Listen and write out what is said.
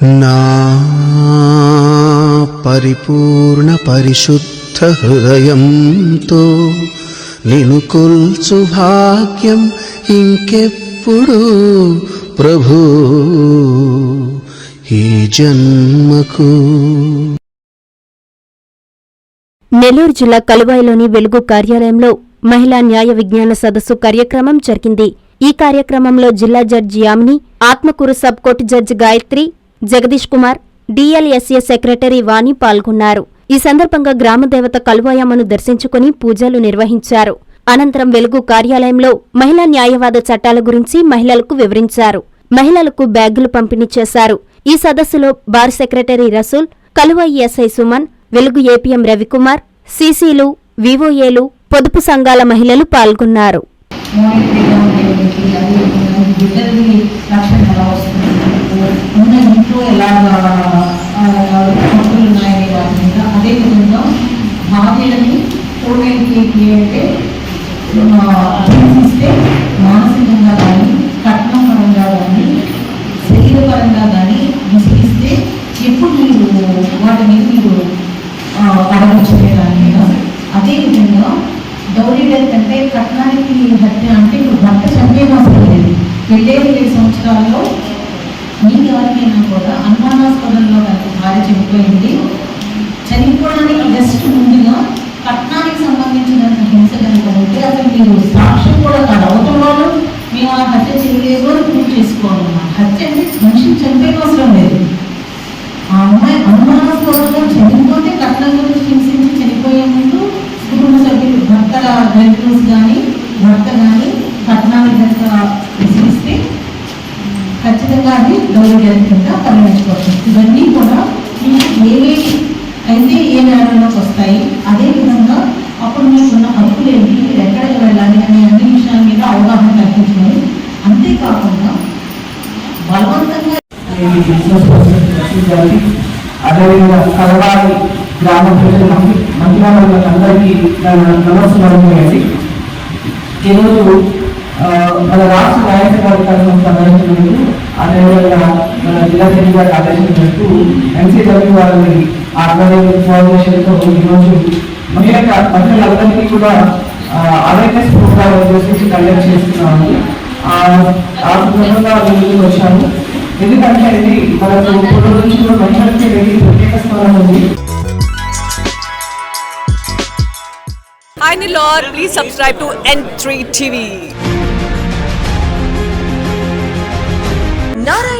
నా పరిపూర్ణ పరిశుద్ధ హృదయంతో నిను కొల్చు భాగ్యం ఇంకెప్పుడు ప్రభు. ఈ జన్మకు నెల్లూరు జిల్లా కలువాయిలోని వెలుగు కార్యాలయంలో మహిళా న్యాయ విజ్ఞాన సదస్సు కార్యక్రమం జరిగింది. ఈ కార్యక్రమంలో జిల్లా judge Yamini Atmakur sub court judge Gayatri Jagadish Kumar DLSA secretary Vani పాల్గొన్నారు. ఈ సందర్భంగా గ్రామదేవత కలువాయమ్మను దర్శించుకుని పూజలు నిర్వహించారు. అనంతరం వెలుగు కార్యాలయంలో మహిళా న్యాయవాద చట్టాల గురించి మహిళలకు వివరించారు. మహిళలకు బ్యాగులు పంపిణీ చేశారు. ఈ సదస్సులో bar secretary Rasool Kaluvai SI Suman Velugu APM Ravikumar సీసీలు వివోఏలు పొదుపు సంఘాల మహిళలు పాల్గొన్నారు. మన ఉండేటువంటి ఎలా ఇంట్లో ఎలాగా హక్కులు ఉన్నాయనే వాటి మీద అదేవిధంగా భార్యలని చూడడానికి అంటే ఆ, హింసిస్తే మానసికంగా కానీ కట్నం పరంగా కానీ శరీరపరంగా కానీ విసిగిస్తే ఎప్పుడు మీరు వాటి మీద మీరు ఆ, అడగొచ్చే దాని మీద అదేవిధంగా డౌరీ డెత్ అంటే కట్నానికి హత్య అంటే ఇప్పుడు భర్త చంపేయడం అసలు లేదు. పెళ్ళేది సంవత్సరాల్లో మీకు ఎవరికైనా కూడా అనుమానాస్పదంలో కనుక భార్య చనిపోయింది చనిపోవడానికి జస్ట్ ముందుగా కట్నానికి సంబంధించిన హింస కనుక ఉంటే అసలు మీరు సాక్ష్యం కూడా కాదు అవతల వాళ్ళు మేము ఆ హత్య చేయలేదు అని ప్రూవ్ చేసుకోవాలన్నమాట హత్య అంటే మనిషిని చనిపోయిన అవసరం లేదు. ఆ అమ్మాయి అనుమానాస్పదంగా చనిపోతే కట్నం గురించి హింసించి చనిపోయే ముందు కుటుంబ సభ్యులు భర్తల రిలేటివ్స్ కానీ భర్త కానీ కట్నాన్ని కనుక అది గౌరవ కింద పరిగణించబడుతుంది ఇవన్నీ కూడా మీకు ఏవేవి అయితే ఏ నేరంలోకి వస్తాయి అదేవిధంగా అప్పుడు మీకున్న హక్కులు ఏంటి మీరు ఎక్కడికి వెళ్ళాలి అనే అన్ని విషయాల మీద అవగాహన కల్పించుకొని అంతేకాకుండా బలవంతంగా అదేవిధంగా కలవాలి గ్రామ ప్రజల మంత్రి మంత్రివర్గ అందరికీ నమస్కారం చేయండి ఈరోజు మన రాష్ట్ర నాయక గారి తరఫున సంబంధించినందుకు అదేవిధంగా మన జిల్లా జడ్జి గారి ఆదేశం మేరకు ఎన్సీడబ్ల్యూ వారిని ఆర్గనైజింగ్ ఫౌండేషన్తో ఈరోజు మహిళ మహిళలందరికీ కూడా అవేర్నెస్ ప్రోగ్రామ్ వచ్చేసి కండక్ట్ చేస్తున్నాము. ఆ సందర్భంగా ముందుకు వచ్చాము ఎందుకంటే ఇది మనకు ఇప్పటి నుంచి మహిళలకి వెళ్ళి ప్రత్యేక స్థానం ఉంది. Hi Lord, please subscribe to N3 TV. Not a